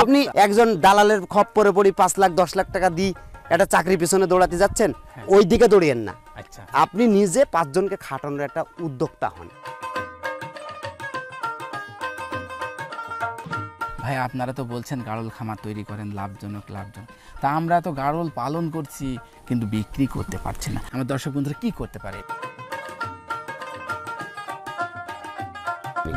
আপনি একজন দালালের খপ্পরে পড়ি পাঁচ লাখ দশ লাখ টাকা দিই একটা চাকরি পিছনে দৌড়াতে যাচ্ছেন ওই দিকে দৌড়িয়েন না। আচ্ছা। আপনি নিজে পাঁচজনকে খাটানোর একটা উদ্যোক্তা হন। ভাই আপনারা তো বলছেন গাড়ল খামার তৈরি করেন লাভজনক লাভজনক। তা আমরা তো গাড়ল পালন করছি কিন্তু বিক্রি করতে পারছি না। আমার দর্শক বন্ধুরা কি করতে পারে?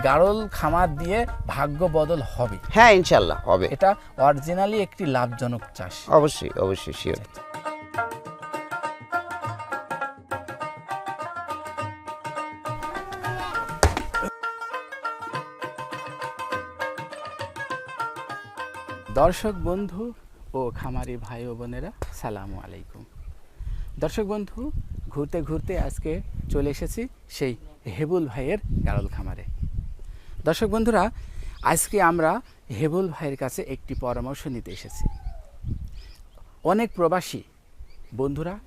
গাড়ল খামার দিয়ে ভাগ্য বদল হবে। হ্যাঁ ইনশাল্লাহ হবে। এটা অরিজিনালি একটি লাভজনক চাষ। অবশ্যই অবশ্যই শিওর দর্শক বন্ধু ও খামারি ভাই ও বোনেরা সালামু আলাইকুম। দর্শক বন্ধু ঘুরতে ঘুরতে আজকে চলে এসেছি সেই হেবুল ভাইয়ের গারল খামারে। দর্শক বন্ধুরা, আজকে আমরা হেবুল ভাইয়ের কাছে একটি পরামর্শ নিতে এসেছি। অনেক প্রবাসী বন্ধুরা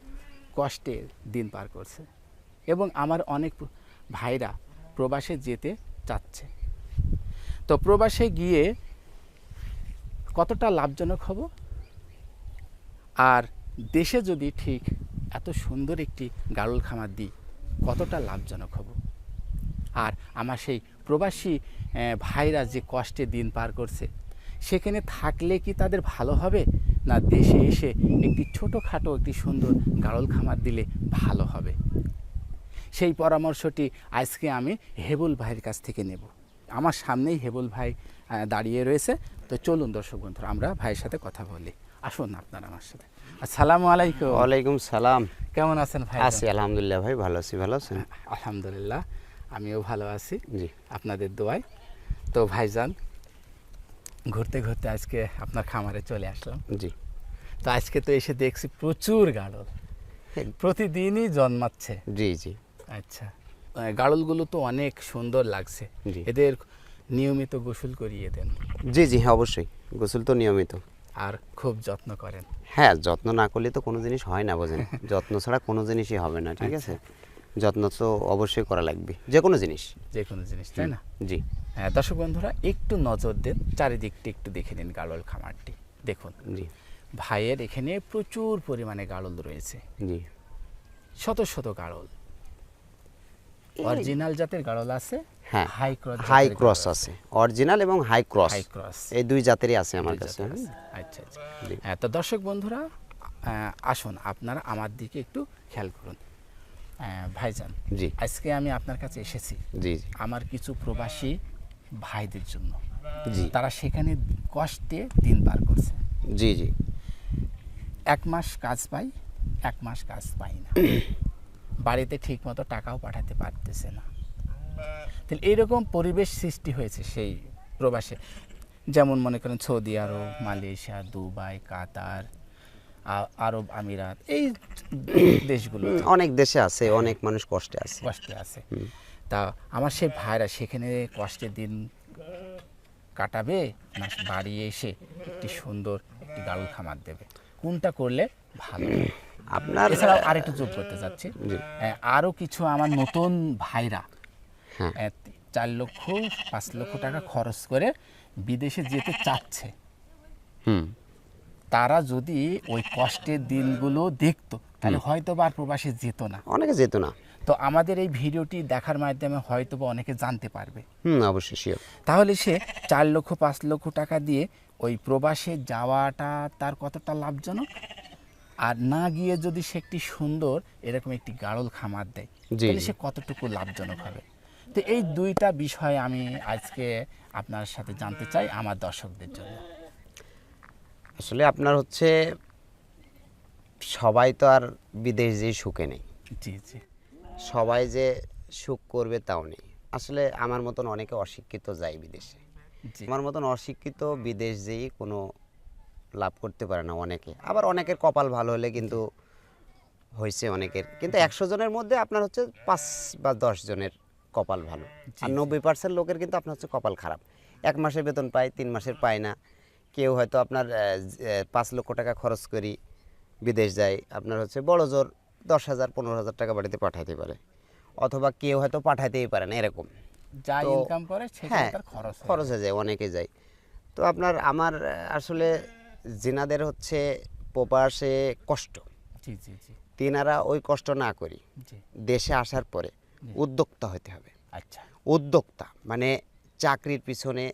কষ্টে দিন পার করছে এবং আমার অনেক ভাইরা প্রবাসে যেতে চাচ্ছে। তো প্রবাসে গিয়ে কতটা লাভজনক হব? আর দেশে যদি ঠিক এত সুন্দর একটি গাড়ল খামার দিই, কতটা লাভজনক হব? আর আমার সেই প্রবাসী ভাইরা যে কষ্টে দিন পার করছে সেখানে থাকলে কি তাদের ভালো হবে? না দেশে এসে একটি ছোটোখাটো একটি সুন্দর গাড়ল খামার দিলে ভালো হবে? সেই পরামর্শটি আজকে আমি হেবুল ভাইয়ের কাছ থেকে নেব। আমার সামনেই হেবুল ভাই দাঁড়িয়ে রয়েছে। তো চলুন দর্শক বন্ধুরা আমরা ভাইয়ের সাথে কথা বলি। আসুন আপনারা আমার সাথে। আসসালামু আলাইকুম। ওয়ালাইকুম সালাম। কেমন আছেন ভাই আছি আলহামদুলিল্লাহ ভাই ভালো আছি ভালো আছেন? আলহামদুলিল্লাহ। আমিও ভালো আছি। জি। আপনাদের দোয়ায়। তো ভাইজান ঘুরতে ঘুরতে আজকে আপনার খামারে চলে আসলাম। জি। তো আজকে তো এসে দেখছি প্রচুর গাড়ল। প্রতিদিনই জন্মাচ্ছে। জি জি। আচ্ছা। গাড়লগুলো তো অনেক সুন্দর লাগছে। জি। এদের নিয়মিত গোসল করিয়ে দেন। জি জি হ্যাঁ অবশ্যই। গোসল তো নিয়মিত। আর খুব যত্ন করেন। হ্যাঁ যত্ন না করলে তো কোনো জিনিস হয় না বোঝেন। যত্ন ছাড়া কোনো জিনিসই হবে না ঠিক আছে? যত্ন তো অবশ্যই করা লাগবে যে কোনো জিনিস। যে কোনো জিনিস তাই না? জি। হ্যাঁ দর্শক বন্ধুরা একটু নজর দেন চারিদিকটি একটু দেখে নিন গাড়ল খামারটি। দেখুন জি। ভাইয়ের এখানে প্রচুর পরিমাণে গাড়ল রয়েছে। জি। শত শত গাড়ল অরিজিনাল জাতের গাড়ল আছে হ্যাঁ হাই ক্রস হাই ক্রস আছে। অরিজিনাল এবং হাই ক্রস হাই ক্রস এই দুই জাতেরই আছে আমার কাছে। আচ্ছা আচ্ছা। হ্যাঁ, তো দর্শক বন্ধুরা আসুন আপনারা আমার দিকে একটু খেয়াল করুন। ভাইজান জি। আজকে আমি আপনার কাছে এসেছি জি আমার কিছু প্রবাসী ভাইদের জন্য। জি। তারা সেখানে কষ্টে দিন পার করছে। জি জি। এক মাস কাজ পাই এক মাস কাজ পাই না। বাড়িতে ঠিক মতো টাকাও পাঠাতে পারতেছে না। তাহলে এইরকম পরিবেশ সৃষ্টি হয়েছে সেই প্রবাসে। যেমন মনে করেন Saudi Arab Malaysia Dubai Qatar Arab Emirates এই দেশগুলো অনেক দেশে আছে অনেক মানুষ কষ্টে আছে। কষ্টে আছে। তা আমার সেই ভাইরা সেখানে কষ্টের দিন কাটাবে না বাড়ি এসে একটি সুন্দর একটি গাড়ল খামার দেবে? কোনটা করলে ভালো? আপনার এছাড়াও আরেকটু যোগ করতে চাচ্ছি। আহ, কিছু আমার নতুন ভাইরা হ্যাঁ। চার লক্ষ পাঁচ লক্ষ টাকা খরচ করে বিদেশে যেতে চাচ্ছে। হুম। তারা যদি ওই কষ্টের দিনগুলো দেখতো তাহলে হয়তো বা আর প্রবাসে যেত না। অনেকে যেত না। তো আমাদের এই ভিডিওটি দেখার মাধ্যমে হয়তো বা অনেকে জানতে পারবে। হুম অবশ্যই শিওর তাহলে সে চার লক্ষ পাঁচ লক্ষ টাকা দিয়ে ওই প্রবাসে যাওয়াটা তার কতটা লাভজনক? আর না গিয়ে যদি সে একটি সুন্দর এরকম একটি গাড়ল খামার দেয় তাহলে সে কতটুকু লাভজনক হবে? তো এই দুইটা বিষয় আমি আজকে আপনার সাথে জানতে চাই আমার দর্শকদের জন্য। আসলে আপনার হচ্ছে সবাই তো আর বিদেশ যেয়ে সুখে নেই। জি জি। সবাই যে সুখ করবে তাও নেই। আসলে আমার মতন অনেকে অশিক্ষিত যায় বিদেশে। আমার মতন অশিক্ষিত বিদেশ যেয়েই কোনো লাভ করতে পারে না অনেকে। আবার অনেকের কপাল ভালো হলে কিন্তু হয়েছে অনেকের। কিন্তু একশো জনের মধ্যে আপনার হচ্ছে পাঁচ বা দশ জনের কপাল ভালো। আর নব্বই পার্সেন্ট লোকের কিন্তু আপনার হচ্ছে কপাল খারাপ। এক মাসের বেতন পায় তিন মাসের পায় না। কেউ হয়তো আপনার পাঁচ লক্ষ টাকা খরচ করি বিদেশ যায় আপনার হচ্ছে বড় জোর দশ হাজার পনেরো হাজার টাকা বাড়িতে পাঠাইতে পারে। অথবা কেউ হয়তো পাঠাইতেই পারে না এরকম। যা তো- ইনকাম করে হ্যাঁ খরচ হয়ে খরচ হয়ে যায় অনেকে যায়। তো আপনার আমার আসলে জিনাদের হচ্ছে প্রবাসে কষ্ট। তিনারা ওই কষ্ট না করি। দেশে আসার পরে উদ্যোক্তা হতে হবে। আচ্ছা। উদ্যোক্তা মানে চাকরির পিছনে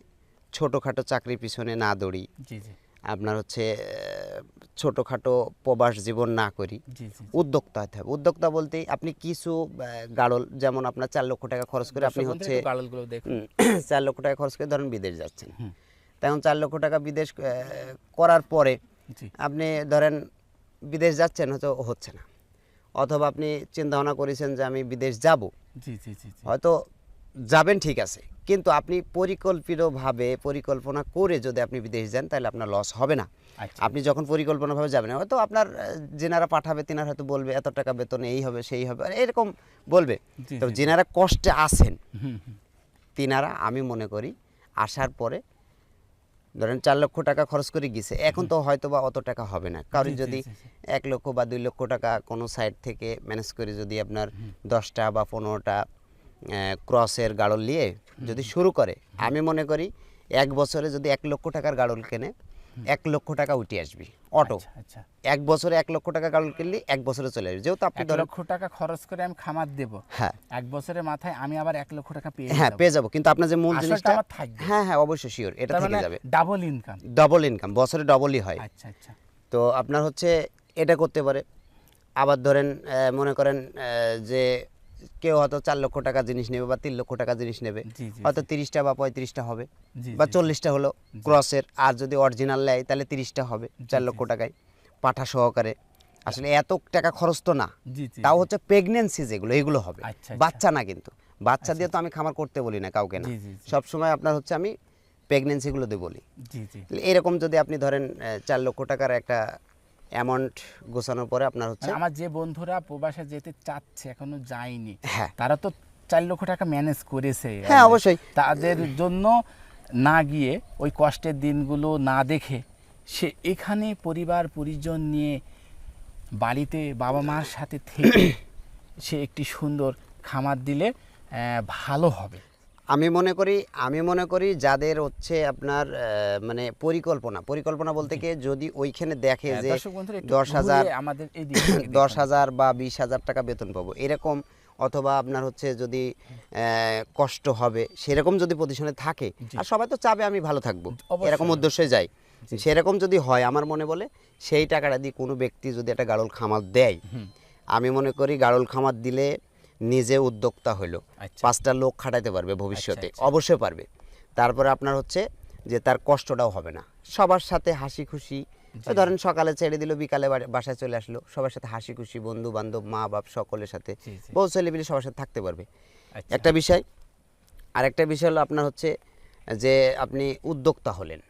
ছোটোখাটো চাকরির পিছনে না দৌড়ি। আপনার হচ্ছে ছোটোখাটো প্রবাস জীবন না করি। উদ্যোক্তা হতে হবে। উদ্যোক্তা বলতেই আপনি কিছু গাড়ল যেমন আপনার চার লক্ষ টাকা খরচ করে আপনি হচ্ছে চার লক্ষ টাকা খরচ করে ধরেন বিদেশ যাচ্ছেন। তখন চার লক্ষ টাকা বিদেশ করার পরে আপনি ধরেন বিদেশ যাচ্ছেন হয়তো হচ্ছে না। অথবা আপনি চিন্তা ভাবনা করেছেন যে আমি বিদেশ যাব। হয়তো যাবেন ঠিক আছে। কিন্তু আপনি পরিকল্পিতভাবে পরিকল্পনা করে যদি আপনি বিদেশ যান তাহলে আপনার লস হবে না। আচ্ছা। আপনি যখন পরিকল্পনাভাবে যাবেন হয়তো আপনার যেনারা পাঠাবে তেনারা হয়তো বলবে এত টাকা বেতন এই হবে সেই হবে আর এরকম বলবে। তো। যেনারা কষ্টে হুম তিনারা আমি মনে করি আসার পরে ধরেন চার লক্ষ টাকা খরচ করে গেছে এখন তো হয়তো বা অত টাকা হবে না। কারণ যদি। এক লক্ষ বা দুই লক্ষ টাকা কোনো সাইড থেকে ম্যানেজ করে যদি আপনার দশটা বা পনেরোটা ক্রসের গাড়ল নিয়ে যদি শুরু করে আমি মনে করি এক বছরে যদি এক লক্ষ টাকার গাড়ল কেনে এক লক্ষ টাকা উঠে আসবি অটো। আচ্ছা, আচ্ছা। এক বছরে এক লক্ষ টাকা গাড়ল কিনলি এক বছরে চলে আসবে। যেহেতু আপনি এক লক্ষ টাকা খরচ করে আমি খামার দেব। হ্যাঁ। এক বছরের মাথায় আমি আবার এক লক্ষ টাকা পেয়ে হ্যাঁ পেয়ে যাব। কিন্তু আপনার যে মূল জিনিসটা। হ্যাঁ হ্যাঁ অবশ্যই শিওর এটা থেকে মানে যাবে। ডাবল ইনকাম ডবল ইনকাম বছরে ডবলই হয়। আচ্ছা আচ্ছা। তো আপনার হচ্ছে এটা করতে পারে। আবার ধরেন আহ, মনে করেন আহ, যে কেউ হয়তো চার লক্ষ টাকা জিনিস নেবে বা তিন লক্ষ টাকা জিনিস নেবে। হয়তো তিরিশটা বা পঁয়ত্রিশটা হবে বা চল্লিশটা হলো ক্রসের। আর যদি অরিজিনাল নেয় তাহলে তিরিশটা হবে চার লক্ষ টাকায় পাঠা সহকারে। আসলে এত টাকা খরচ তো না। তাও হচ্ছে প্রেগনেন্সি যেগুলো এগুলো হবে। আচ্ছা, আচ্ছা। বাচ্চা না কিন্তু। বাচ্চা দিয়ে তো আমি খামার করতে বলি না কাউকে না। জি, জি, জি। সব সময় আপনার হচ্ছে আমি প্রেগনেন্সিগুলো দিয়ে বলি। এরকম যদি আপনি ধরেন চার লক্ষ টাকার একটা অ্যামাউন্ট গোছানোর পরে আপনার হচ্ছে মানে আমার যে বন্ধুরা প্রবাসে যেতে চাচ্ছে এখনও যায়নি হ্যাঁ। তারা তো চার লক্ষ টাকা ম্যানেজ করেছে হ্যাঁ, অবশ্যই। তাদের জন্য না গিয়ে ওই কষ্টের দিনগুলো না দেখে সে এখানে পরিবার পরিজন নিয়ে বাড়িতে বাবা মার সাথে থেকে সে একটি সুন্দর খামার দিলে ভালো হবে আমি মনে করি আমি মনে করি যাদের হচ্ছে আপনার মানে পরিকল্পনা পরিকল্পনা বলতে কি যদি ওইখানে দেখে হ্যাঁ, যে দশ হাজার আমাদের দশ হাজার বা বিশ হাজার টাকা বেতন পাবো এরকম অথবা আপনার হচ্ছে যদি আহ, কষ্ট হবে সেরকম যদি পজিশনে থাকে আর সবাই তো চাবে আমি ভালো থাকব এরকম উদ্দেশ্যে যাই। সেরকম যদি হয় আমার মনে বলে সেই টাকাটা দিয়ে কোনো ব্যক্তি যদি একটা গাড়ল খামার দেয় আমি মনে করি গাড়ল খামার দিলে নিজে উদ্যোক্তা হইল আচ্ছা। পাঁচটা লোক খাটাইতে পারবে ভবিষ্যতে আচ্ছা। অবশ্যই পারবে। তারপরে আপনার হচ্ছে যে তার কষ্টটাও হবে না। সবার সাথে হাসি খুশি। ধরেন সকালে ছেড়ে দিল বিকালে বাসায় চলে আসলো সবার সাথে হাসি খুশি বন্ধু বান্ধব মা বাপ সকলের সাথে। বউ ছেলে মিলে সবার সাথে থাকতে পারবে। আচ্ছা। একটা বিষয় আরেকটা বিষয় হলো আপনার হচ্ছে যে আপনি উদ্যোক্তা হলেন।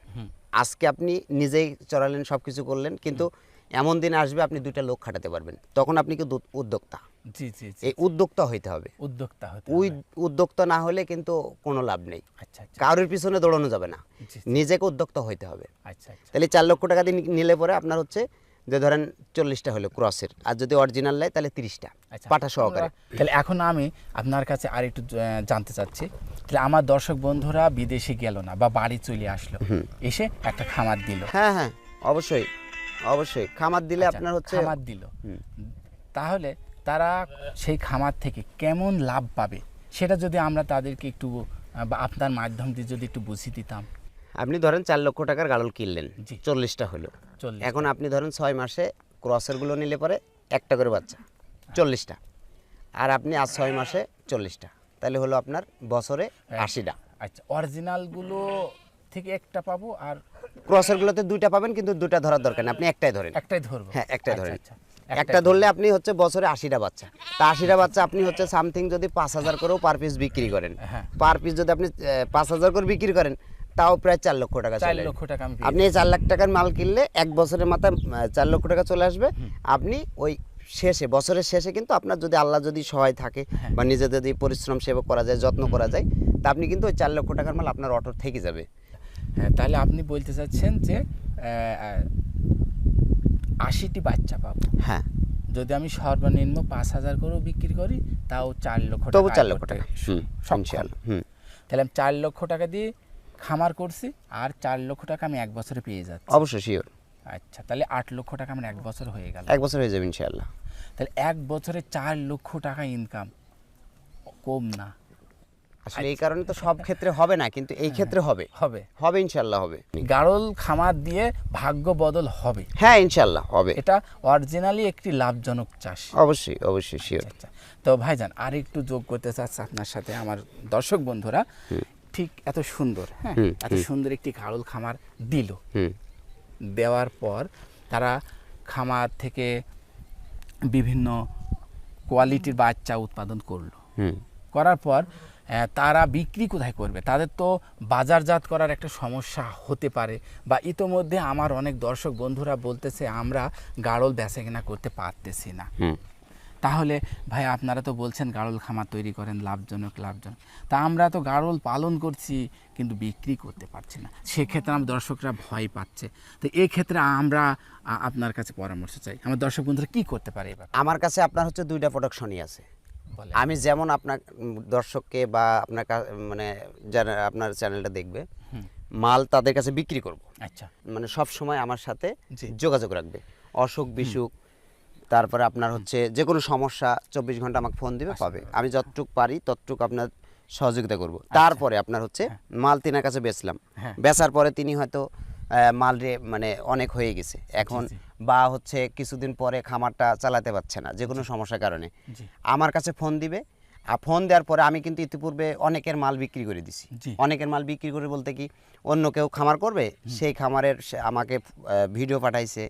আজকে আপনি নিজেই চড়ালেন সব কিছু করলেন কিন্তু এমন দিন আসবে আপনি দুইটা লোক খাটাতে পারবেন। তখন আপনি কিন্তু উদ্যোক্তা। জি জি এই উদ্যোক্তা হইতে হবে। উদ্যোক্তা হতে ওই উদ্যোক্তা না হলে কিন্তু কোনো লাভ নেই। আচ্ছা আচ্ছা। কারোর পিছনে দৌড়ানো যাবে না। নিজেকে উদ্যোক্তা হইতে হবে। আচ্ছা আচ্ছা। তাহলে চার লক্ষ টাকা দিয়ে নিলে পরে আপনার হচ্ছে যে ধরেন চল্লিশটা হলো ক্রসের। আর যদি অরিজিনাল নেয় তাহলে তিরিশটা আচ্ছা। পাঠা সহকারে। তাহলে এখন আমি আপনার কাছে আর একটু জানতে চাচ্ছি। তাহলে আমার দর্শক বন্ধুরা বিদেশে গেল না বা বাড়ি চলে আসলো। এসে একটা খামার দিল। হ্যাঁ হ্যাঁ। অবশ্যই। অবশ্যই। খামার দিলে আপনার হচ্ছে খামার দিল। তাহলে তারা সেই খামার থেকে কেমন লাভ পাবে? সেটা যদি আমরা তাদেরকে একটু বা আপনার মাধ্যম দিয়ে যদি একটু বুঝিয়ে দিতাম। আপনি ধরেন চার লক্ষ টাকার গাড়ল কিনলেন। চল্লিশটা হলো। এখন আপনি ধরেন ছয় মাসে ক্রসেরগুলো নিলে পরে একটা করে বাচ্চা চল্লিশটা। আর আপনি আজ ছয় মাসে চল্লিশটা তাহলে হলো আপনার বছরে আশিটা। আচ্ছা অরিজিনালগুলো থেকে একটা পাবো আর ক্রসেরগুলোতে দুইটা পাবেন কিন্তু দুইটা ধরার দরকার নেই আপনি একটাই ধরেন একটাই ধরবো? হ্যাঁ একটাই ধরেন আচ্ছা। একটা ধরলে আপনি হচ্ছে বছরে আশিটা বাচ্চা। তা আশিটা বাচ্চা আপনি হচ্ছে সামথিং যদি পাঁচ হাজার করেও পার পিস বিক্রি করেন। হ্যাঁ। পার পিস যদি আপনি পাঁচ হাজার করে বিক্রি করেন তাও প্রায় চার লক্ষ টাকা চার লক্ষ টাকা আপনি এই চার লাখ টাকার মাল কিনলে এক বছরের মাথায় চার লক্ষ টাকা চলে আসবে। আপনি ওই শেষে বছরের শেষে কিন্তু আপনার যদি আল্লাহ যদি সহায় থাকে হ্যাঁ। বা নিজে যদি পরিশ্রম সেবা করা যায় যত্ন করা যায় তা আপনি কিন্তু ওই চার লক্ষ টাকার মাল আপনার অটো থেকে যাবে। হ্যাঁ তাহলে আপনি বলতে চাচ্ছেন যে আশিটি বাচ্চা পাবো। হ্যাঁ। যদি আমি সর্বনিম্ন পাঁচ হাজার করেও বিক্রি করি তাও চার লক্ষ তবু টাকা চার লক্ষ টাকা। হুম হুম। তাহলে আমি চার লক্ষ টাকা দিয়ে খামার করছি আর চার লক্ষ টাকা আমি এক বছরে পেয়ে যাচ্ছি। অবশ্যই শিওর আচ্ছা তাহলে আট লক্ষ টাকা আমার এক বছর হয়ে গেল। এক বছর হয়ে যাবে ইনশাআল্লাহ। তাহলে এক বছরে চার লক্ষ টাকা ইনকাম কম না। আসলে এই কারণে তো সব ক্ষেত্রে হবে না কিন্তু এই ক্ষেত্রে হবে। হবে। হবে ইনশাআল্লাহ হবে। গাড়ল খামার দিয়ে ভাগ্য বদল হবে। হ্যাঁ ইনশাআল্লাহ হবে। এটা অরিজিনালি একটি লাভজনক চাষ। অবশ্যই অবশ্যই শিওর আচ্ছা। তো ভাইজান আর একটু যোগ করতে চাচ্ছি আপনার সাথে আমার দর্শক বন্ধুরা। ঠিক এত সুন্দর হ্যাঁ এত সুন্দর একটি গাড়ল খামার দিল। হুম। দেওয়ার পর তারা খামার থেকে বিভিন্ন কোয়ালিটির বাচ্চা উৎপাদন করল। হুম। করার পর তারা বিক্রি কোথায় করবে? তাদের তো বাজারজাত করার একটা সমস্যা হতে পারে বা ইতোমধ্যে আমার অনেক দর্শক বন্ধুরা বলতেছে আমরা গাড়ল বেচা কেনা করতে পারতেছি না। তাহলে ভাই আপনারা তো বলছেন গাড়ল খামার তৈরি করেন লাভজনক লাভজনক। তা আমরা তো গাড়ল পালন করছি কিন্তু বিক্রি করতে পারছি না। সেক্ষেত্রে আমার দর্শকরা ভয় পাচ্ছে। তো এই ক্ষেত্রে আমরা আপনার কাছে পরামর্শ চাই। আমার দর্শক বন্ধুরা কী করতে পারে এবার আমার কাছে আপনার হচ্ছে দুইটা প্রোডাকশনই আছে। আমি যেমন আপনার দর্শককে বা আপনার মানে যারা আপনার চ্যানেলটা দেখবে মাল তাদের কাছে বিক্রি করব। আচ্ছা। মানে সব সময় আমার সাথে যোগাযোগ রাখবে। অসুখ বিসুখ তারপরে আপনার হচ্ছে যে কোনো সমস্যা চব্বিশ ঘণ্টা আমাকে ফোন দিবে পাবে। আমি যতটুক পারি ততটুক আপনার সহযোগিতা করব। তারপরে আপনার হচ্ছে মাল তিনার কাছে বেচলাম। হ্যাঁ। বেচার পরে তিনি হয়তো মাল রে মানে অনেক হয়ে গেছে। এখন বা হচ্ছে কিছুদিন পরে খামারটা চালাতে পারছে না যে কোনো সমস্যার কারণে। আমার কাছে ফোন দিবে আর ফোন দেওয়ার পরে আমি কিন্তু ইতিপূর্বে অনেকের মাল বিক্রি করে দিছি। অনেকের মাল বিক্রি করে বলতে কি অন্য কেউ খামার করবে সেই খামারের আমাকে ভিডিও পাঠাইছে।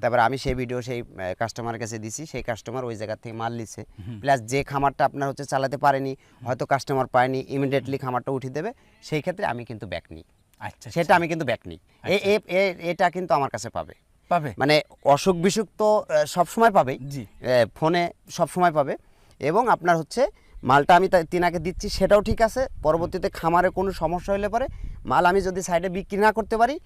তারপরে আমি সেই ভিডিও সেই কাস্টমারের কাছে দিছি সেই কাস্টমার ওই জায়গা থেকে মাল নিছে। প্লাস যে খামারটা আপনার হচ্ছে চালাতে পারেনি হয়তো কাস্টমার পায়নি ইমিডিয়েটলি খামারটা উঠিয়ে দেবে সেই ক্ষেত্রে আমি কিন্তু ব্যাক নিই। আচ্ছা সেটা আমি কিন্তু ব্যাক নিই। এ- এটা কিন্তু আমার কাছে পাবে। পাবে? মানে অসুখ বিসুখ তো সব সময় পাবেই। জি। ফোনে সব সময় পাবে। এবং আপনার হচ্ছে মালটা আমি তিনাকে দিচ্ছি সেটাও ঠিক আছে। পরবর্তীতে খামারে কোনো সমস্যা হলে পরে মাল আমি যদি সাইডে বিক্রি না করতে পারি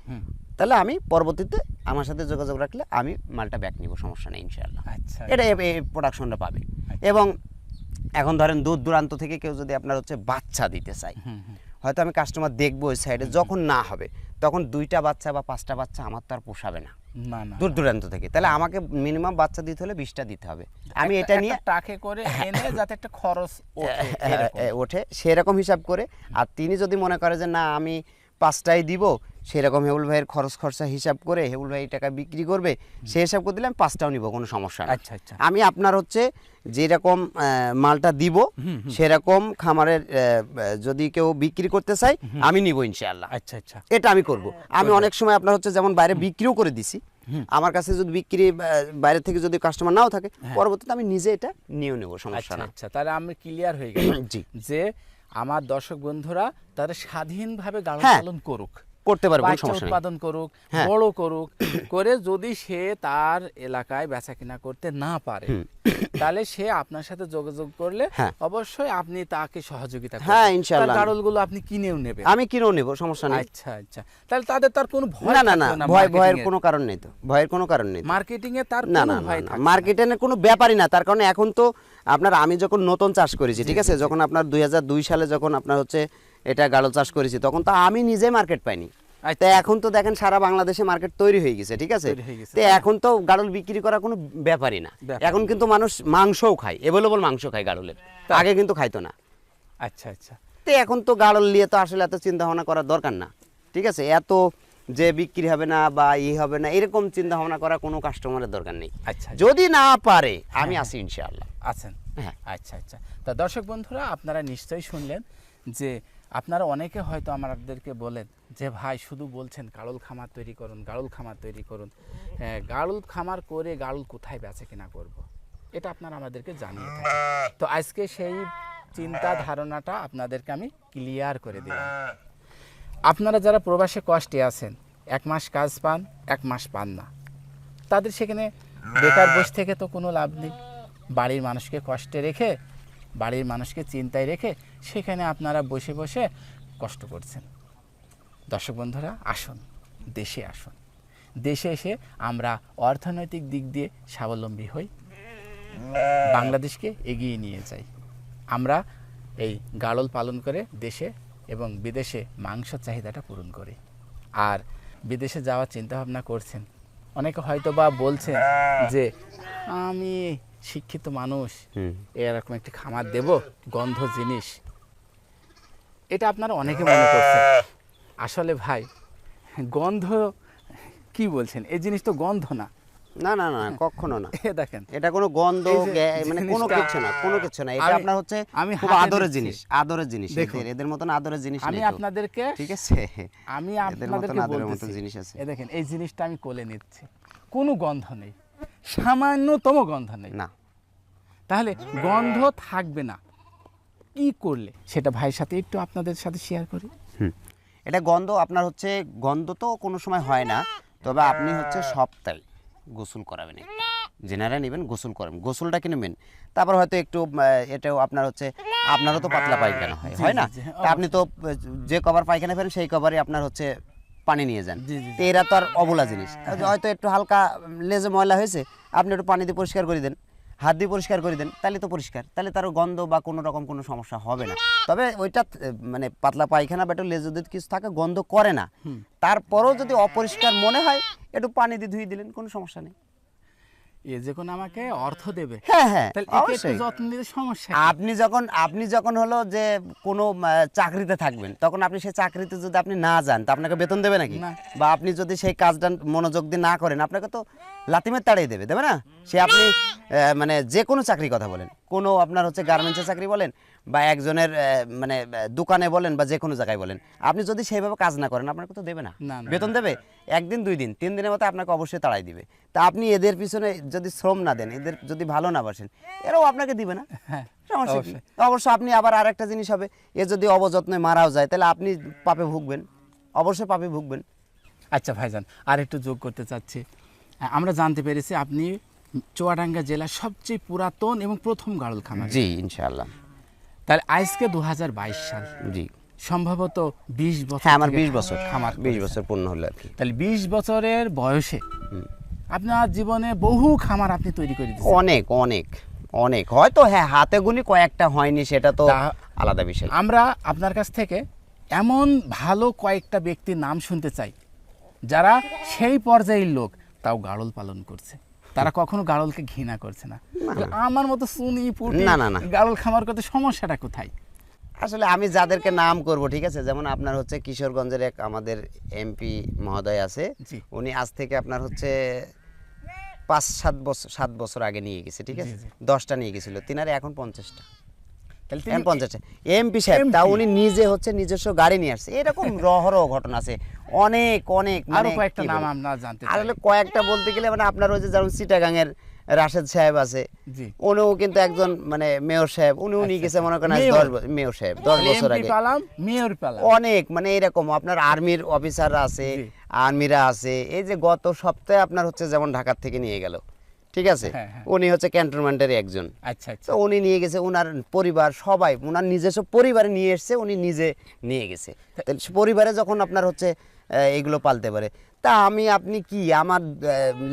তাহলে আমি পরবর্তীতে আমার সাথে যোগাযোগ রাখলে আমি মালটা ব্যাক নিব সমস্যা নেই ইনশাআল্লাহ। আচ্ছা। এটা এই প্রোডাকশনটা পাবে। এবং এখন ধরেন দূর দূরান্ত থেকে কেউ যদি আপনার হচ্ছে বাচ্চা দিতে চায়। হয়তো আমি কাস্টমার দেখব ওই সাইডে যখন না হবে তখন দুইটা বাচ্চা বা পাঁচটা বাচ্চা আমার তো আর পোষাবে না। দূর দূরান্ত থেকে। তাহলে আমাকে মিনিমাম বাচ্চা দিতে হলে বিশটা দিতে হবে। আমি এটা নিয়ে টাকে করে এনে যাতে একটা খরচ ওঠে ওঠে সেরকম হিসাব করে। আর তিনি যদি মনে করে যে না আমি পাঁচটাই দিব সেরকম হেবুল ভাইয়ের খরচ খরচা হিসাব করে হেবুল ভাই টাকা বিক্রি করবে সে হিসাব করে দিলে আমি পাঁচটাও নিব কোনো সমস্যা আচ্ছা আচ্ছা। আমি আপনার হচ্ছে যেরকম মালটা দিব সেরকম খামারের যদি কেউ বিক্রি করতে চাই আমি নিব ইনশাআল্লাহ। আচ্ছা আচ্ছা। এটা আমি করব। আমি অনেক সময় আপনার হচ্ছে যেমন বাইরে বিক্রিও করে দিছি আমার কাছে যদি বিক্রি বাইরে থেকে যদি কাস্টমার নাও থাকে পরবর্তীতে আমি নিজে এটা নিয়ে নেব সমস্যা আচ্ছা না আচ্ছা তাহলে আমি ক্লিয়ার হয়ে গেল জি। যে আমার দর্শক বন্ধুরা তারা স্বাধীনভাবে হ্যাঁ। পালন করুক। করতে পারব কোনো সমস্যা উৎপাদন করুক হ্যাঁ। বড় করুক করে যদি সে তার এলাকায় বেচা কিনা করতে না পারে তাহলে সে আপনার সাথে যোগাযোগ করলে হ্যাঁ। অবশ্যই আপনি তাকে সহযোগিতা। হ্যাঁ, ইনশাআল্লাহ। তার গাড়লগুলো আপনি কিনেও নেবেন আমি কিনেও নেব সমস্যা নেই আচ্ছা আচ্ছা তাহলে তাদের তার কোনো ভয় না না না ভয় ভয়ের কোনো কারণ নেই তো ভয়ের কোনো কারণ নেই মার্কেটিং এ তার না কোনো না ভয় না থাকবে না। কোনো ব্যাপারই না তার কারণে এখন তো আপনার আমি যখন নতুন চাষ করেছি ঠিক আছে যখন আপনার দুই হাজার দুই সালে যখন আপনার হচ্ছে এটা গাড়ল চাষ করেছি। তখন তো আমি নিজে মার্কেট পাইনি। আচ্ছা। তো এখন তো দেখেন সারা বাংলাদেশে মার্কেট তৈরি হয়ে গেছে ঠিক আছে? হয়ে। তো এখন তো গাড়ল বিক্রি করা কোনো ব্যাপারই না। এখন কিন্তু মানুষ মাংসও খায় এভেলেবল মাংস খায় গাড়লের। আগে কিন্তু খাইতো না। আচ্ছা আচ্ছা। তো এখন তো গাড়ল নিয়ে তো আসলে এত চিন্তা ভাবনা করার দরকার না ঠিক আছে? এত যে বিক্রি হবে না বা ই হবে না এরকম চিন্তা ভাবনা করা কোনো কাস্টমারের দরকার নেই। আচ্ছা যদি না পারে আমি আছি ইনশাআল্লাহ। আছেন। হ্যাঁ। আচ্ছা আচ্ছা। তা দর্শক বন্ধুরা আপনারা নিশ্চয়ই শুনলেন যে আপনারা অনেকে হয়তো আমাদেরকে বলেন যে ভাই শুধু বলছেন গাড়ল খামার তৈরি করুন গাড়ল খামার তৈরি করুন। হ্যাঁ, গাড়ল খামার করে গাড়ল কোথায় বেচে কিনা করব। এটা আপনারা আমাদেরকে জানিয়ে থাকেন। তো আজকে সেই চিন্তা ধারণাটা আপনাদেরকে আমি ক্লিয়ার করে দিলাম। আপনারা যারা প্রবাসে কষ্টে আছেন এক মাস কাজ পান এক মাস পান না। তাদের সেখানে বেকার বসে থেকে তো কোনো লাভ নেই। বাড়ির মানুষকে কষ্টে রেখে বাড়ির মানুষকে চিন্তায় রেখে সেখানে আপনারা বসে বসে কষ্ট করছেন। দর্শক বন্ধুরা আসুন দেশে আসুন। দেশে এসে আমরা অর্থনৈতিক দিক দিয়ে স্বাবলম্বী হই। বাংলাদেশকে এগিয়ে নিয়ে যাই। আমরা এই গাড়ল পালন করে দেশে এবং বিদেশে মাংস চাহিদাটা পূরণ করি। আর বিদেশে যাওয়ার চিন্তা ভাবনা করছেন। অনেকে হয়তো বা বলছেন যে আমি শিক্ষিত মানুষ এরকম একটি খামার দেব গন্ধ জিনিস। এটা আপনারা অনেকে মনে করছেন। আসলে ভাই গন্ধ কি বলছেন? এই জিনিস তো গন্ধ না। না না না কখনো না। এ দেখেন। এটা কোনো গন্ধ মানে কোনো কিছু না কোনো কিছু না। এটা আপনার হচ্ছে আমি খুব আদরের জিনিস আদরের জিনিস। এদের এদের মতন আদরের জিনিস আমি আপনাদেরকে ঠিক আছে? আমি আপনাদেরকে আদরের মতন জিনিস আছে। এ দেখেন এই জিনিসটা আমি কোলে নিচ্ছি। কোনো গন্ধ নেই। সামান্যতম গন্ধ নেই। না। তাহলে গন্ধ থাকবে না। কি করলে? সেটা ভাইয়ের সাথে একটু আপনাদের সাথে শেয়ার করি। এটা গন্ধ আপনার হচ্ছে গন্ধ তো কোনো সময় হয় না তবে আপনি হচ্ছে সপ্তাহে গোসল করাবেন জেনারেল নেবেন গোসল করাবেন। গোসলটা কিনে নেবেন। তারপর হয়তো একটু এটাও আপনার হচ্ছে আপনারও তো পাতলা পায়খানা হয় হয় না? আপনি তো যে কভার পায়খানা ফেলেন সেই কভারে আপনার হচ্ছে পানি নিয়ে যান। তো এরা তো আর অবলা জিনিস। হয়তো একটু হালকা লেজে ময়লা হয়েছে আপনি একটু পানি দিয়ে পরিষ্কার করে দেন। হাত দিয়ে পরিষ্কার করে দেন তাহলে তো পরিষ্কার। তাহলে তার গন্ধ বা কোনো রকম কোনো সমস্যা হবে না। তবে ওইটা মানে পাতলা পায়খানা বা একটু লেজ যদি কিছু থাকে গন্ধ করে না। তারপরেও যদি অপরিষ্কার মনে হয় একটু পানি দিয়ে ধুয়ে দিলেন কোনো সমস্যা নেই। এ যে আমাকে অর্থ দেবে হ্যাঁ হ্যাঁ তাহলে একে একটু অবশ্যই। যত্ন নিতে সমস্যা আপনি যখন আপনি যখন হলো যে কোনো চাকরিতে থাকবেন তখন আপনি সেই চাকরিতে যদি আপনি না যান তা আপনাকে বেতন দেবে নাকি? বা আপনি যদি সেই কাজটা মনোযোগ দিয়ে না করেন আপনাকে তো লাতিমের তাড়িয়ে দেবে দেবে না? সে আপনি মানে যে কোনো চাকরির কথা বলেন। কোনো আপনার হচ্ছে গার্মেন্টসের চাকরি বলেন বা একজনের মানে দোকানে বলেন বা যে কোনো জায়গায় বলেন আপনি যদি সেইভাবে কাজ না করেন আপনাকে তো দেবে না। বেতন দেবে? একদিন দুই দিন তিন দিনের মতো আপনাকে অবশ্যই তাড়াই দিবে। তা আপনি এদের পিছনে যদি শ্রম না দেন এদের যদি ভালো না বাসেন এরাও আপনাকে দিবে না। হ্যাঁ। অবশ্য আপনি আবার আরেকটা জিনিস হবে এ যদি অবযত্নে মারাও যায় তাহলে আপনি পাপে ভুগবেন। অবশ্যই পাপে ভুগবেন। আচ্ছা ভাইজান আর একটু যোগ করতে চাচ্ছি। আমরা জানতে পেরেছি আপনি চুয়াডাঙ্গা জেলার সবচেয়ে পুরাতন এবং প্রথম গাড়ল খামার জি ইনশাআল্লাহ। তাহলে আজকে দুহাজার বাইশ সাল। জি। সম্ভবত বিশ বছর হ্যাঁ আমার বিশ বছর। খামার বিশ বছর পূর্ণ হলো আর কি। তাহলে বিশ বছরের বয়সে আপনার জীবনে বহু খামার আপনি তৈরি করে অনেক অনেক অনেক। হয়তো হ্যাঁ হাতে গুলি কয়েকটা হয়নি সেটা তো আলাদা বিষয়। আমরা আপনার কাছ থেকে এমন ভালো কয়েকটা ব্যক্তির নাম শুনতে চাই যারা সেই পর্যায়ের লোক তাও গাড়ল পালন করছে। তারা কখনো গাড়লকে ঘৃণা করছে না। আমার মতো সুনি পুটি না, না, না। গাড়ল খামার করতে সমস্যাটা কোথায়? আসলে আমি যাদেরকে নাম করব ঠিক আছে? যেমন আপনার হচ্ছে কিশোরগঞ্জের এক আমাদের এমপি মহোদয় আছে। উনি আজ থেকে আপনার হচ্ছে পাঁচ সাত বছর সাত বছর আগে নিয়ে গেছে ঠিক আছে। দশটা নিয়ে গেছিল। তিনারে এখন পঞ্চাশটা। পঞ্চাশটা। এমপি সাহেব তা উনি নিজে হচ্ছে নিজস্ব গাড়ি নিয়ে আসছে। এরকম রহরহ ঘটনা আছে। অনেক অনেক আরও মানে কয়েকটা নাম আমরা জানতে আসলে কয়েকটা বলতে গেলে মানে আপনার ওই যে যেমন চিটাগাংয়ের রাশেদ সাহেব আছে উনিও কিন্তু একজন মানে মেয়র সাহেব। উনি উনি গেছে মনে করেন মেয়র। দশ মেয়র সাহেব দশ বছর আগে। পালাম মেয়র অনেক মানে এরকম আপনার আর্মির অফিসাররা আছে আর্মিরা আছে। এই যে গত সপ্তাহে আপনার হচ্ছে যেমন ঢাকার থেকে নিয়ে গেল ঠিক আছে? হ্যাঁ, হ্যাঁ। উনি হচ্ছে ক্যান্টনমেন্টের একজন। আচ্ছা আচ্ছা। তো উনি নিয়ে গেছে ওনার পরিবার সবাই ওনার নিজস্ব পরিবারে নিয়ে এসছে উনি নিজে নিয়ে গেছে। পরিবারে যখন আপনার হচ্ছে এগুলো পালতে পারে। তা আমি আপনি কি আমার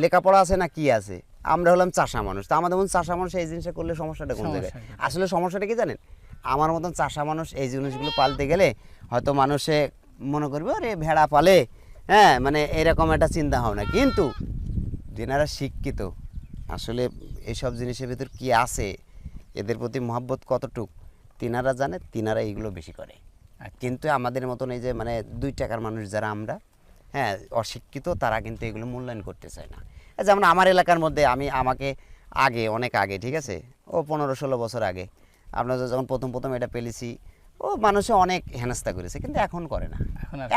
লেখাপড়া আছে না কি আছে? আমরা হলাম চাষা মানুষ। তা আমাদের মতন চাষা মানুষ এই জিনিসটা করলে সমস্যাটা কোন জায়গায়? আসলে সমস্যাটা কি জানেন? আমার মতন চাষা মানুষ এই জিনিসগুলো পালতে গেলে হয়তো মানুষে মনে করবে আরে ভেড়া পালে। হ্যাঁ মানে এরকম একটা চিন্তা ভাবনা। কিন্তু যেনারা শিক্ষিত আসলে এইসব জিনিসের ভিতর কি আছে? এদের প্রতি মহব্বত কতটুক? তিনারা জানে তিনারা এইগুলো বেশি করে। কিন্তু আমাদের মতন এই যে মানে দুই টাকার মানুষ যারা আমরা হ্যাঁ অশিক্ষিত তারা কিন্তু এগুলো মূল্যায়ন করতে চায় না। যেমন আমার এলাকার মধ্যে আমি আমাকে আগে অনেক আগে ঠিক আছে? ও পনেরো ষোলো বছর আগে আপনার যখন প্রথম প্রথম এটা পেলেছি ও মানুষে অনেক হেনস্থা করেছে কিন্তু এখন করে না।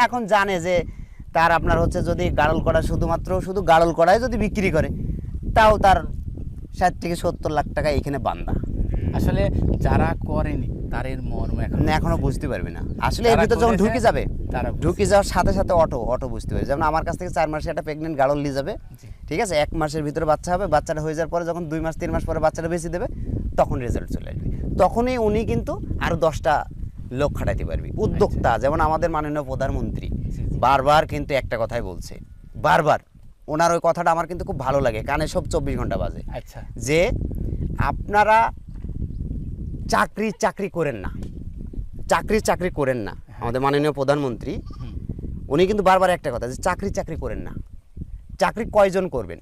এখন জানে যে তার আপনার হচ্ছে যদি গাড়ল করা শুধুমাত্র শুধু গাড়ল করাই যদি বিক্রি করে তাও তার ষাট থেকে সত্তর লাখ টাকা এখানে বান্দা। আসলে যারা করেনি তাদের মর্ম এখন এখনও বুঝতে পারবে না। আসলে এর ভিতর যখন ঢুকে যাবে তারা ঢুকে যাওয়ার সাথে সাথে অটো অটো বুঝতে পারবে। যেমন আমার কাছ থেকে চার মাসে একটা প্রেগনেন্ট গাড়ল নিয়ে যাবে ঠিক আছে? এক মাসের ভিতরে বাচ্চা হবে বাচ্চাটা হয়ে যাওয়ার পরে যখন দুই মাস তিন মাস পরে বাচ্চাটা বেশি দেবে তখন রেজাল্ট চলে আসবে। তখনই উনি কিন্তু আরও দশটা লোক খাটাইতে পারবে। উদ্যোক্তা যেমন আমাদের মাননীয় প্রধানমন্ত্রী। বারবার কিন্তু একটা কথাই বলছে। বারবার। ওনার ওই কথাটা আমার কিন্তু খুব ভালো লাগে। কানে সব চব্বিশ ঘণ্টা বাজে। আচ্ছা। যে আপনারা চাকরি চাকরি করেন না। চাকরি চাকরি করেন না। আমাদের মাননীয় প্রধানমন্ত্রী উনি কিন্তু বারবার একটা কথা যে চাকরি চাকরি করেন না। চাকরি কয়জন করবেন?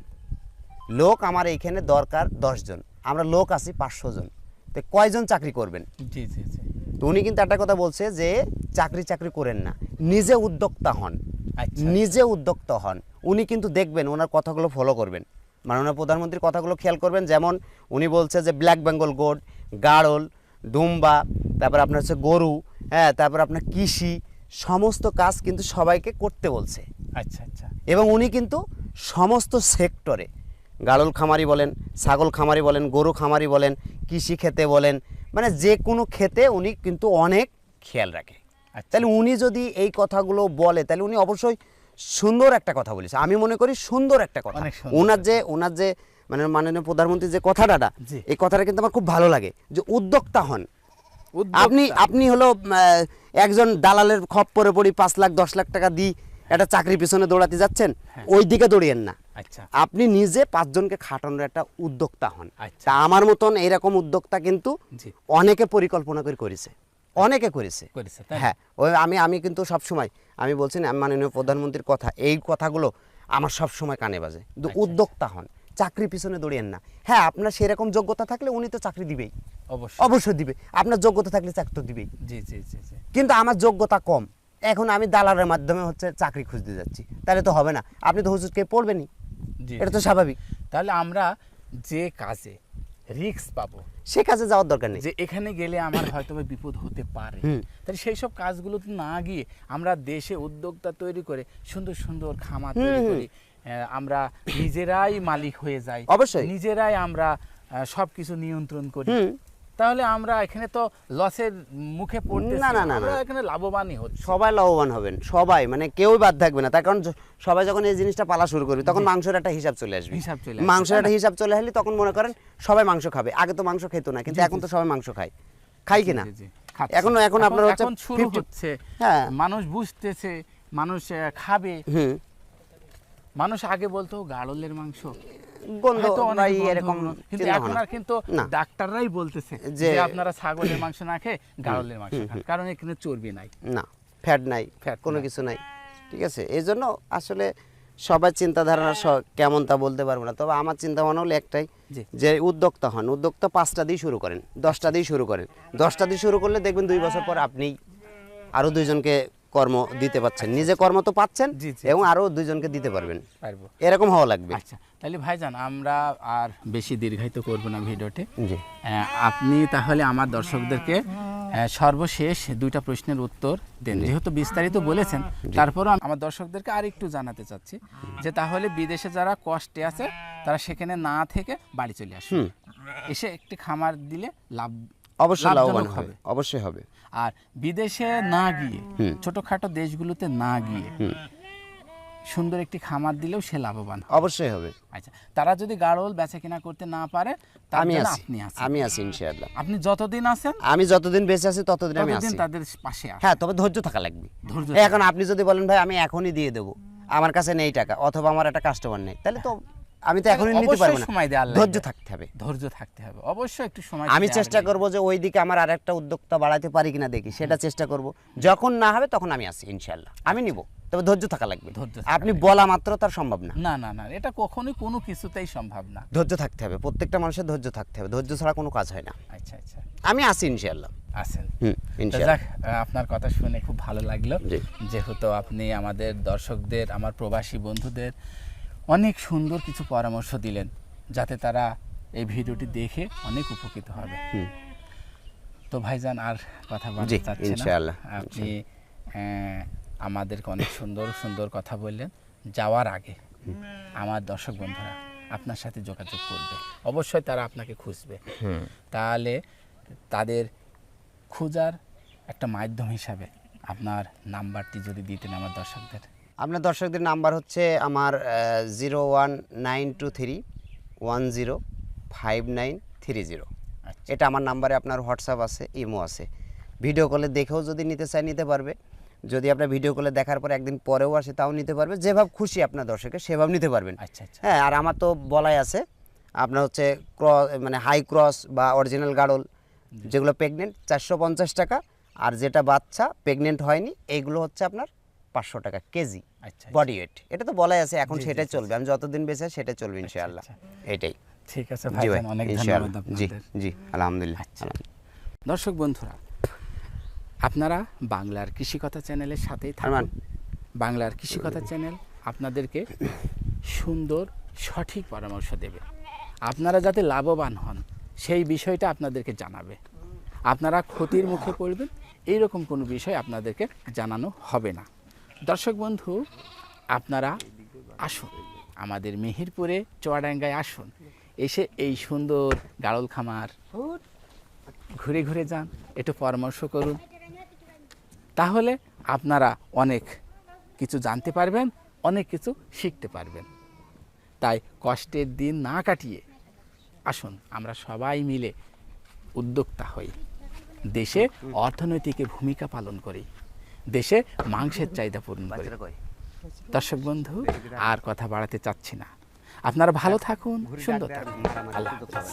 লোক আমার এইখানে দরকার দশজন। আমরা লোক আছি পাঁচশো জন। তো কয়জন চাকরি করবেন? জি জি জি। তো উনি কিন্তু একটা কথা বলছে যে চাকরি চাকরি করেন না। নিজে উদ্যোক্তা হন। আচ্ছা। নিজে উদ্যোক্তা হন। উনি কিন্তু দেখবেন ওনার কথাগুলো ফলো করবেন। মাননীয় প্রধানমন্ত্রীর কথাগুলো খেয়াল করবেন। যেমন উনি বলছে যে ব্ল্যাক বেঙ্গল গোড গাড়ল দুম্বা তারপর আপনার হচ্ছে গরু হ্যাঁ তারপর আপনার কৃষি সমস্ত কাজ কিন্তু সবাইকে করতে বলছে। আচ্ছা আচ্ছা। এবং উনি কিন্তু সমস্ত সেক্টরে গাড়ল খামারি বলেন ছাগল খামারি বলেন গরু খামারি বলেন কৃষি খেতে বলেন মানে যে কোনো খেতে উনি কিন্তু অনেক খেয়াল রাখে। আচ্ছা। তাহলে উনি যদি এই কথাগুলো বলে তাহলে উনি অবশ্যই সুন্দর একটা কথা বলেছে। আমি মনে করি সুন্দর একটা কথা। ওনার যে ওনার যে মানে মাননীয় প্রধানমন্ত্রী যে কথাটা এই কথাটা কিন্তু আমার খুব ভালো লাগে যে উদ্যোক্তা হন। আপনি আপনি হলো একজন দালালের খপ পরে পড়ি পাঁচ লাখ দশ লাখ টাকা দিই একটা চাকরি পিছনে দৌড়াতে যাচ্ছেন হ্যাঁ। ওই দিকে দৌড়িয়েন না। আচ্ছা। আপনি নিজে পাঁচজনকে খাটানোর একটা উদ্যোক্তা হন। আচ্ছা। তা আমার মতন এইরকম উদ্যোক্তা কিন্তু অনেকে পরিকল্পনা করে করেছে। অনেকে করেছে? হ্যাঁ ওই আমি আমি কিন্তু সব সময় আমি বলছি না মাননীয় প্রধানমন্ত্রীর কথা এই কথাগুলো আমার সব সময় কানে বাজে। কিন্তু আচ্ছা, উদ্যোক্তা হন। চাকরি পিছনে দৌড়িয়েন না। হ্যাঁ আপনার সেরকম যোগ্যতা থাকলে উনি তো চাকরি দিবেই। অবশ্যই। অবশ্যই দিবে। আপনার যোগ্যতা থাকলে চাকরি তো দিবেই। জি জি জি কিন্তু আমার যোগ্যতা কম। এখন আমি দালালের মাধ্যমে হচ্ছে চাকরি খুঁজতে যাচ্ছি। তাহলে তো হবে না। আপনি তো হুজুরকে পড়বেনই। এটা তো স্বাভাবিক। তাহলে আমরা যে কাজে রিস্ক পাবো সে কাজে যাওয়ার দরকার নেই। যে এখানে গেলে আমার হয়তো বিপদ হতে পারে। তাহলে সেই সব কাজগুলোতে না গিয়ে আমরা দেশে উদ্যোক্তা তৈরি করে সুন্দর সুন্দর খামার তৈরি। করি আমরা নিজেরাই মালিক হয়ে যাই। অবশ্যই। নিজেরাই আমরা সব কিছু নিয়ন্ত্রণ করি। তাহলে আমরা এখানে তো লসের মুখে পড়তে না, না, না, এখানে লাভবানই হচ্ছে। সবাই লাভবান হবেন সবাই মানে কেউই বাদ থাকবে না। তার কারণ সবাই যখন এই জিনিসটা পালা শুরু করবে তখন মাংসের একটা হিসাব চলে আসবে। হিসাব চলে আসবে, মাংসের একটা হিসাব চলে আসলে তখন মনে করেন সবাই মাংস খাবে। আগে তো মাংস খেতো না কিন্তু এখন তো সবাই মাংস খায়। খাই কিনা জি, জি, এখন এখন আপনার হচ্ছে শুরু হচ্ছে। হ্যাঁ। মানুষ বুঝতেছে মানুষ খাবে। হুম। মানুষ আগে বলতো গাড়লের মাংস। গন্ধ হয়তো অনেকে বা ই গন্ধ এরকম কিন্তু এখন আর কিন্তু ডাক্তাররাই বলতেছে যে- আপনারা ছাগলের মাংস না খেয়ে গাড়লের মাংস খান কারণ এখানে চর্বি নাই। না ফ্যাট নাই Fat কোনো কিছু নাই। ঠিক আছে এই জন্য আসলে সবার চিন্তাধারা কেমন তা বলতে পারব না। তবে আমার চিন্তা ভাবনা হলো একটাই যে উদ্যোক্তা হন। উদ্যোক্তা পাঁচটা দিয়ে শুরু করেন দশটা দিয়ে শুরু করেন। দশটা দিয়ে শুরু করলে দেখবেন দুই বছর পর আপনি আরও দুইজনকে কর্ম দিতে পাচ্ছেন। নিজে কর্ম তো পাচ্ছেন এবং আরও দুইজনকে দিতে পারবেন। পারব। এরকম হওয়া লাগবে। আচ্ছা তাহলে ভাইজান আমরা আর বেশি দীর্ঘায়িত করব না ভিডিওতে। জি। আপনি তাহলে আমার দর্শকদেরকে সর্বশেষ দুইটা প্রশ্নের উত্তর দেন। যেহেতু বিস্তারিত বলেছেন তারপরও আমার দর্শকদেরকে আর একটু জানাতে চাচ্ছি যে তাহলে বিদেশে যারা কষ্টে আছে তারা সেখানে না থেকে বাড়ি চলে আসে এসে একটি খামার দিলে লাভ অবশ্যই লাভবান হবে হবে। অবশ্যই হবে। আর বিদেশে না গিয়ে ছোটখাটো দেশগুলোতে না গিয়ে সুন্দর একটি খামার দিলেও সে লাভবান অবশ্যই হবে। আচ্ছা তারা যদি গাড়ল বেচা কিনা করতে না পারে আমি আছি। আপনি আছেন। আমি আছি ইনশাআল্লাহ। আপনি যতদিন আছেন আমি যতদিন বেঁচে আছি ততদিন আমি আছি। তাদের পাশে হ্যাঁ তবে ধৈর্য থাকা লাগবে। ধৈর্য এখন আপনি যদি বলেন ভাই আমি এখনই দিয়ে দেবো। আমার কাছে নেই টাকা অথবা আমার একটা কাস্টমার নেই তাহলে তো আমি তো এখনই নিতে পারব না। সময় লাগবে। ধৈর্য থাকতে হবে। ধৈর্য থাকতে হবে। অবশ্যই একটু সময় আমি চেষ্টা। করব যে ওই দিকে আমার আরেকটা উদ্যোক্তা বাড়াতে পারি কিনা দেখি সেটা চেষ্টা করব। যখন না হবে তখন আমি আসি ইনশাল্লাহ আমি নিব তবে ধৈর্য থাকা লাগবে। ধৈর্য আপনি বলা মাত্র তার সম্ভব না। না না না এটা কখনোই কোনো কিছুতেই সম্ভব না। ধৈর্য থাকতে হবে প্রত্যেকটা মানুষের ধৈর্য থাকতে হবে। ধৈর্য ছাড়া কোনো কাজ হয় না। আচ্ছা আচ্ছা। আমি আসি ইনশাল্লাহ আছেন যাক আপনার কথা শুনে খুব ভালো লাগল। যেহেতু আপনি আমাদের দর্শকদের আমার প্রবাসী বন্ধুদের অনেক সুন্দর কিছু পরামর্শ দিলেন যাতে তারা এই ভিডিওটি দেখে অনেক উপকৃত হবে। তো ভাইজান আর কথা বলতে চাচ্ছি না। আপনি আমাদেরকে অনেক সুন্দর সুন্দর কথা বললেন যাওয়ার আগে। আমার দর্শক বন্ধুরা আপনার সাথে যোগাযোগ করবে। অবশ্যই তারা আপনাকে খুঁজবে। তাহলে তাদের খোঁজার একটা মাধ্যম হিসাবে আপনার নাম্বারটি যদি দিতেন আমার দর্শকদের। আপনার দর্শকদের নাম্বার হচ্ছে আমার zero one nine two three one zero five nine three zero আচ্ছা। এটা আমার নাম্বারে আপনার হোয়াটসঅ্যাপ আছে ইমো আছে। ভিডিও কলে দেখেও যদি নিতে চায় নিতে পারবে। যদি আপনার ভিডিও কলে দেখার পর একদিন পরেও আসে তাও নিতে পারবে। যেভাবে খুশি আপনার দর্শকের সেভাবে নিতে পারবেন। আচ্ছা আচ্ছা। হ্যাঁ আর আমার তো বলাই আছে আপনার হচ্ছে ক্রস মানে হাই ক্রস বা অরিজিনাল গাড়ল যেগুলো প্রেগনেন্ট চারশো পঞ্চাশ টাকা। আর যেটা বাচ্চা প্রেগনেন্ট হয়নি এইগুলো হচ্ছে আপনার পাঁচশো টাকা কেজি আচ্ছা বডি ওয়েট এটা তো বলাই আছে এখন সেটাই চলবে। আমি যতদিন বেঁচে সেটাই চলবে ইনশাআল্লাহ। আচ্ছা। এটাই। ঠিক আছে ভাই অনেক ধন্যবাদ জি জি আলহামদুলিল্লাহ। আচ্ছা। দর্শক বন্ধুরা আপনারা বাংলার কৃষিকথা চ্যানেলের সাথেই। থাকুন। বাংলার কৃষিকথা চ্যানেল আপনাদেরকে সুন্দর সঠিক পরামর্শ দেবে। আপনারা যাতে লাভবান হন সেই বিষয়টা আপনাদেরকে জানাবে। আপনারা ক্ষতির মুখে পড়বেন এইরকম কোনো বিষয় আপনাদেরকে জানানো হবে না। দর্শক বন্ধু, আপনারা আসুন, আমাদের মেহেরপুরে চুয়াডাঙ্গায় আসুন। এসে এই সুন্দর গাড়ল খামার ঘুরে ঘুরে যান, একটু পরামর্শ করুন। তাহলে আপনারা অনেক কিছু জানতে পারবেন, অনেক কিছু শিখতে পারবেন। তাই কষ্টের দিন না কাটিয়ে আসুন, আমরা সবাই মিলে উদ্যোক্তা হই। দেশে অর্থনৈতিক ভূমিকা পালন করি। দেশে মাংসের চাহিদা পূরণ করি। দর্শক বন্ধু আর কথা বাড়াতে চাচ্ছি না। আপনারা ভালো থাকুন সুন্দর থাকুন। আল্লাহ হাফেজ।